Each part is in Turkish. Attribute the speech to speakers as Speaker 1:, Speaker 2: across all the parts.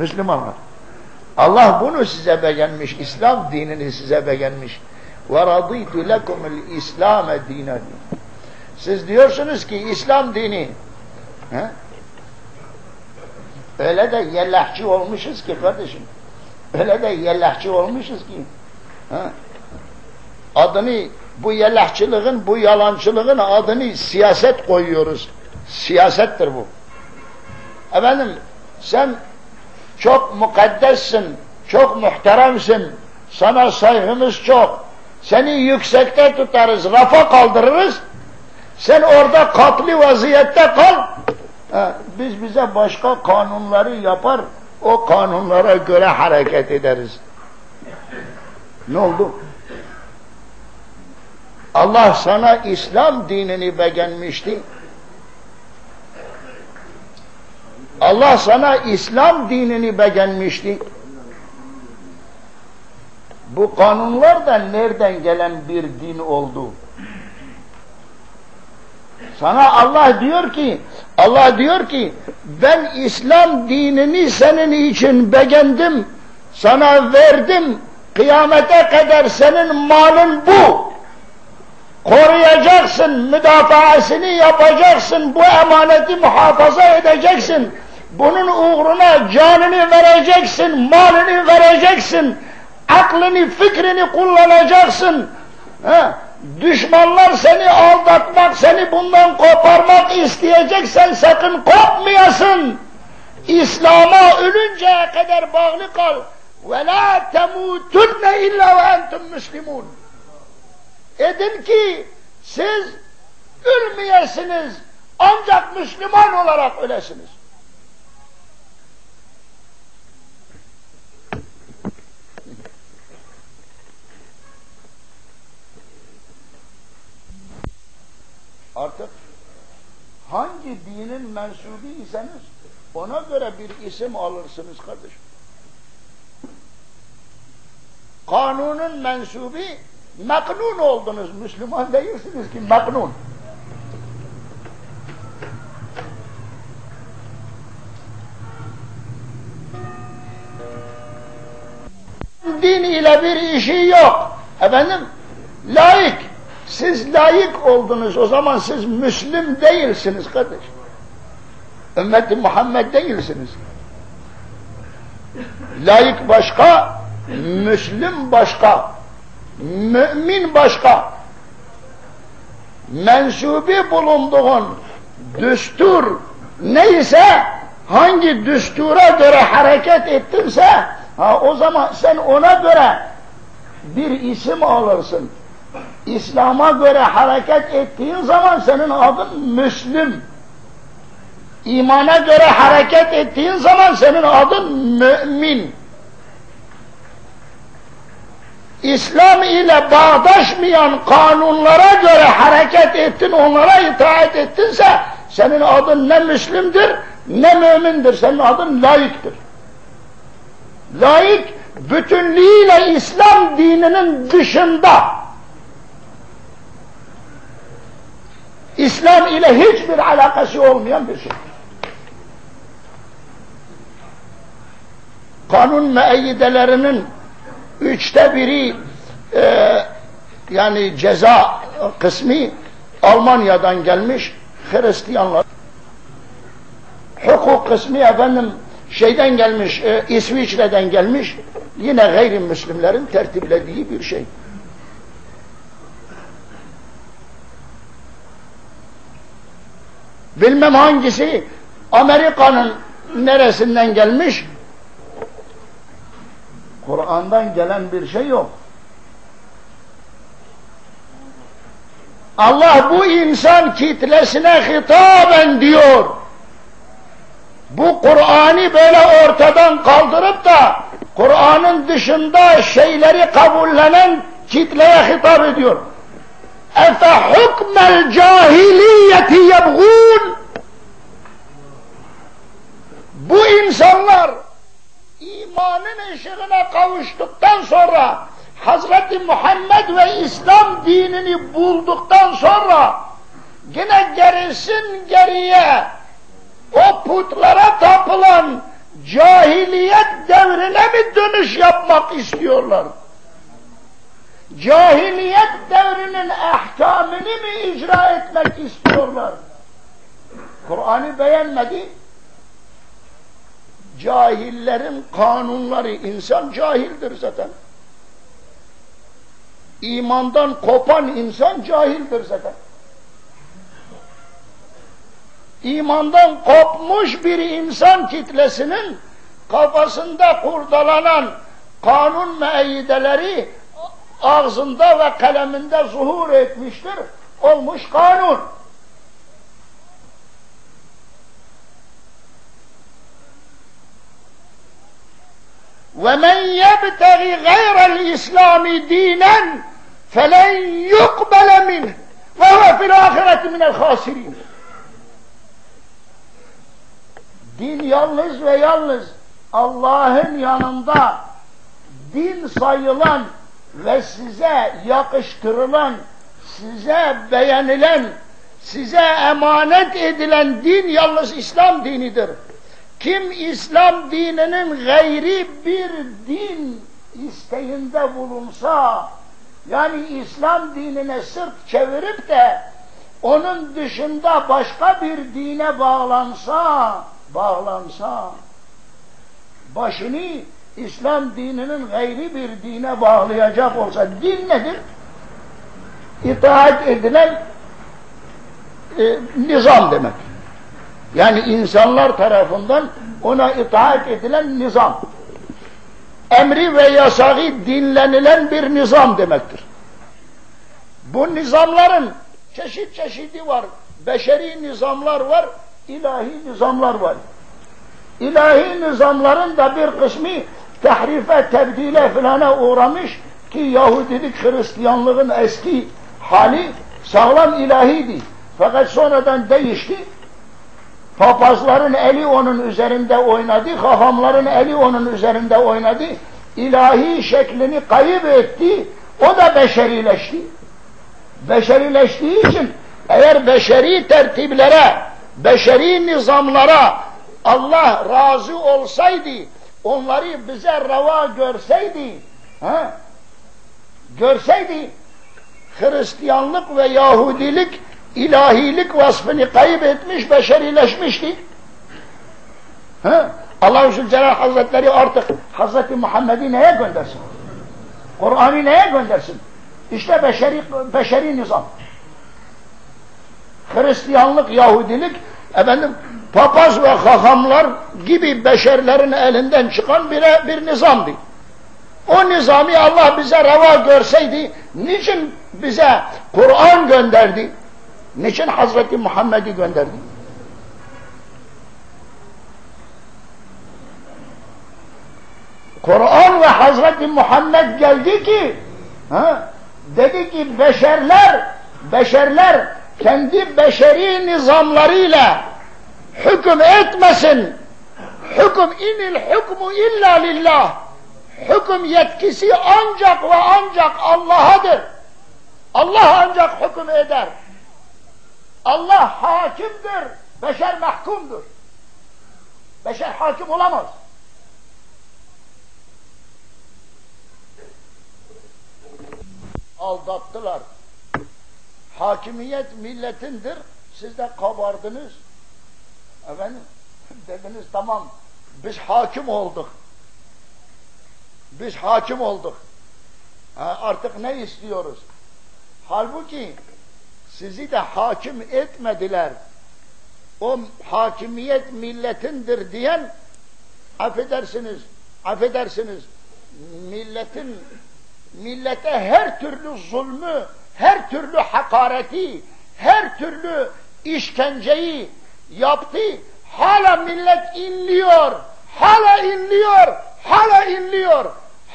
Speaker 1: Müslümanlar. Allah bunu size beğenmiş, İslam dinini size beğenmiş. وَرَضِيتُ لَكُمُ الْاِسْلَامَ دِينَ Siz diyorsunuz ki İslam dini he? öyle de yellahçı olmuşuz ki kardeşim öyle de yellahçı olmuşuz ki he? adını bu yellahçılığın, bu yalancılığın adını siyaset koyuyoruz. Siyasettir bu. Efendim sen çok mukaddessin, çok muhteremsin, sana saygımız çok, seni yüksekte tutarız, rafa kaldırırız, sen orada katli vaziyette kal, biz bize başka kanunları yapar, o kanunlara göre hareket ederiz. Ne oldu? Allah sana İslam dinini beğenmişti. Allah sana İslam dinini beğenmişti. Bu kanunlar da nereden gelen bir din oldu? Sana Allah diyor ki, Allah diyor ki, ben İslam dinini senin için beğendim, sana verdim, kıyamete kadar senin malın bu. Koruyacaksın, müdafaasını yapacaksın, bu emaneti muhafaza edeceksin. Bunun uğruna canını vereceksin, malını vereceksin, aklını, fikrini kullanacaksın. Ha? Düşmanlar seni aldatmak, seni bundan koparmak isteyeceksen sakın kopmayasın. İslam'a ölünceye kadar bağlı kal. Ve la temutunne illa ve entum muslimun. Edin ki siz ölmeyesiniz ancak Müslüman olarak ölesiniz. Artık hangi dinin mensubiyseniz ona göre bir isim alırsınız kardeşim. Kanunun mensubi Maknun oldunuz. Müslüman değilsiniz ki maknun. Din ile bir işi yok. Efendim, layık. Siz layık oldunuz. O zaman siz Müslüm değilsiniz kardeş. Ümmeti Muhammed değilsiniz. Layık başka, Müslüm başka. Mümin başka. Mensubi bulunduğun düstur neyse hangi düstura göre hareket ettinse ha, o zaman sen ona göre bir isim alırsın. İslam'a göre hareket ettiğin zaman senin adın Müslüm. İmana göre hareket ettiğin zaman senin adın mümin. İslam ile bağdaşmayan kanunlara göre hareket ettin, onlara itaat ettinse senin adın ne Müslümdür ne mümindir, senin adın layıktır. Layık bütünlüğüyle İslam dininin dışında İslam ile hiçbir alakası olmayan bir şey. Kanun müeyyidelerinin üçte biri e, yani ceza kısmı Almanya'dan gelmiş Hristiyanlar. Hukuk kısmı efendim şeyden gelmiş, e, İsviçre'den gelmiş, yine gayrimüslimlerin tertiplediği bir şey. Bilmem hangisi Amerika'nın neresinden gelmiş, Kur'an'dan gelen bir şey yok. Allah bu insan kitlesine hitaben diyor. Bu Kur'an'ı böyle ortadan kaldırıp da Kur'an'ın dışında şeyleri kabullenen kitleye hitap ediyor. Efe hukmel cahiliyeti yebgûn Bu insanlar imanın ışığına kavuştuktan sonra Hazreti Muhammed ve İslam dinini bulduktan sonra yine gerisin geriye o putlara tapılan cahiliyet devrine mi dönüş yapmak istiyorlar? Cahiliyet devrinin ahkamını mı icra etmek istiyorlar? Kur'an'ı beğenmedi. Cahillerin kanunları, insan cahildir zaten. İmandan kopan insan cahildir zaten. İmandan kopmuş bir insan kitlesinin kafasında kurdalanan kanun müeyyideleri ağzında ve kaleminde zuhur etmiştir. Olmuş kanun. وَمَنْ يَبْتَغِ غَيْرَ الْإِسْلَامِ دِينًا فَلَنْ يُقْبَلَ مِنْهِ وَهُوَ فِي الْآخِرَةِ مِنَ الْخَاسِرِينَ Din yalnız ve yalnız Allah'ın yanında din sayılan ve size yakıştırılan, size beğenilen, size emanet edilen din yalnız İslam dinidir. Kim İslam dininin gayri bir din isteğinde bulunsa, yani İslam dinine sırt çevirip de onun dışında başka bir dine bağlansa, bağlansa, başını İslam dininin gayri bir dine bağlayacak olsa, din nedir? İtaat edilen e, nizam demek. Yani insanlar tarafından ona itaat edilen nizam. Emri ve yasağı dinlenilen bir nizam demektir. Bu nizamların çeşit çeşidi var. Beşeri nizamlar var, ilahi nizamlar var. İlahi nizamların da bir kısmı tahrife, tebdile filana uğramış ki Yahudilik Hristiyanlığın eski hali sağlam ilahiydi. Fakat sonradan değişti. Papazların eli onun üzerinde oynadı, hahamların eli onun üzerinde oynadı. İlahi şeklini kayıp etti, o da beşerileşti. Beşerileştiği için eğer beşeri tertiplere, beşeri nizamlara Allah razı olsaydı, onları bize reva görseydi, ha? görseydi, Hristiyanlık ve Yahudilik ilahilik vasfını kaybetmiş, beşerileşmişti. Ha? Allah-u Zülcelal Hazretleri artık Hazreti Muhammed'i neye göndersin? Kur'an'ı neye göndersin? İşte beşeri, beşeri nizam. Hristiyanlık, Yahudilik, efendim, papaz ve hahamlar gibi beşerlerin elinden çıkan bir, bir nizamdı. O nizami Allah bize reva görseydi, niçin bize Kur'an gönderdi? Niçin Hazreti Muhammed'i gönderdi? Kur'an ve Hazreti Muhammed geldi ki ha, dedi ki beşerler beşerler kendi beşeri nizamlarıyla hüküm etmesin. Hüküm inil hükmü illa lillah. Hüküm yetkisi ancak ve ancak Allah'adır. Allah ancak hüküm eder. Allah hakimdir, beşer mahkumdur. Beşer hakim olamaz. Aldattılar. Hakimiyet milletindir, siz de kabardınız. Efendim, dediniz tamam, biz hakim olduk. Biz hakim olduk. Ha, artık ne istiyoruz? Halbuki sizi de hakim etmediler. O hakimiyet milletindir diyen affedersiniz, affedersiniz milletin millete her türlü zulmü, her türlü hakareti, her türlü işkenceyi yaptı. Hala millet inliyor, hala inliyor, hala inliyor.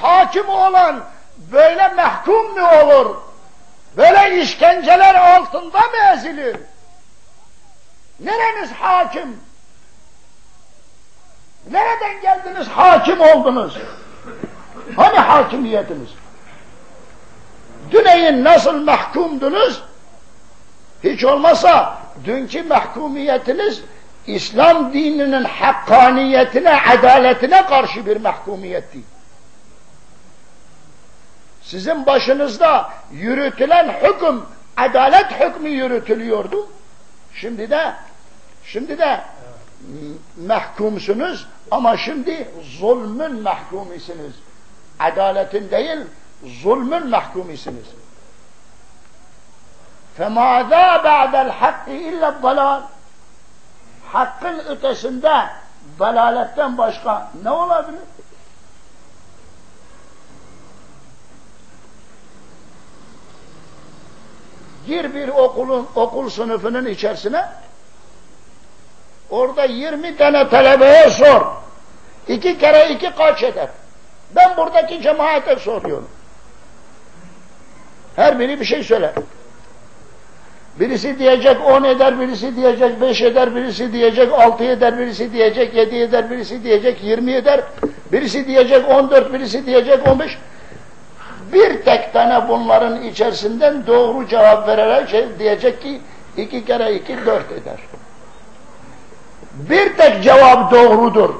Speaker 1: Hakim olan böyle mahkum mu olur? Böyle işkenceler altında mı ezilir? Nereniz hakim? Nereden geldiniz hakim oldunuz? Hani hakimiyetiniz? Düneyin nasıl mahkumdunuz? Hiç olmasa dünkü mahkumiyetiniz İslam dininin hakkaniyetine, adaletine karşı bir mahkumiyet değil. Sizin başınızda yürütülen hüküm, adalet hükmü yürütülüyordu. Şimdi de, şimdi de mahkumsunuz ama şimdi zulmün mahkumisiniz. Adaletin değil, zulmün mahkumisiniz. فَمَاذَا بَعْدَ الْحَقِّ اِلَّا الضَّلَالِ Hakkın ötesinde dalaletten başka ne olabilir? Gir bir okulun okul sınıfının içerisine orada 20 tane talebeye sor. İki kere iki kaç eder? Ben buradaki cemaate soruyorum. Her biri bir şey söyler. Birisi diyecek on eder, birisi diyecek beş eder, birisi diyecek altı eder, birisi diyecek yedi eder, birisi diyecek yirmi eder, birisi diyecek on dört, birisi diyecek on beş. Bir tek tane bunların içerisinden doğru cevap vererek şey diyecek ki iki kere iki dört eder. Bir tek cevap doğrudur.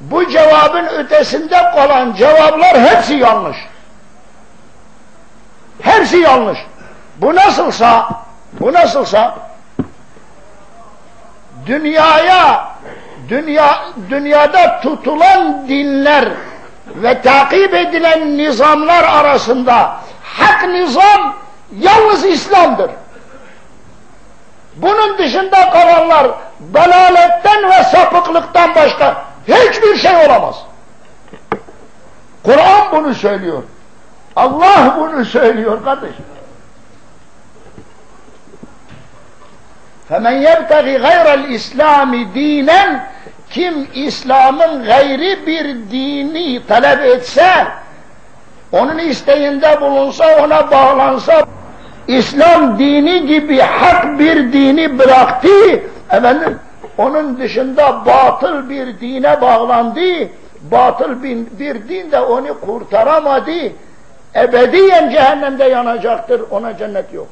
Speaker 1: Bu cevabın ötesinde kalan cevaplar hepsi yanlış. Hepsi yanlış. Bu nasılsa, bu nasılsa dünyaya, dünya, dünyada tutulan dinler ve takip edilen nizamlar arasında hak nizam yalnız İslam'dır. Bunun dışında kalanlar dalaletten ve sapıklıktan başka hiçbir şey olamaz. Kur'an bunu söylüyor. Allah bunu söylüyor kardeşim. فَمَنْ يَبْتَغِ غَيْرَ الْاِسْلَامِ دِينًا kim İslam'ın gayri bir dini talep etse, onun isteğinde bulunsa, ona bağlansa, İslam dini gibi hak bir dini bıraktı, efendim, onun dışında batıl bir dine bağlandı, batıl bir, bir din de onu kurtaramadı, ebediyen cehennemde yanacaktır, ona cennet yok.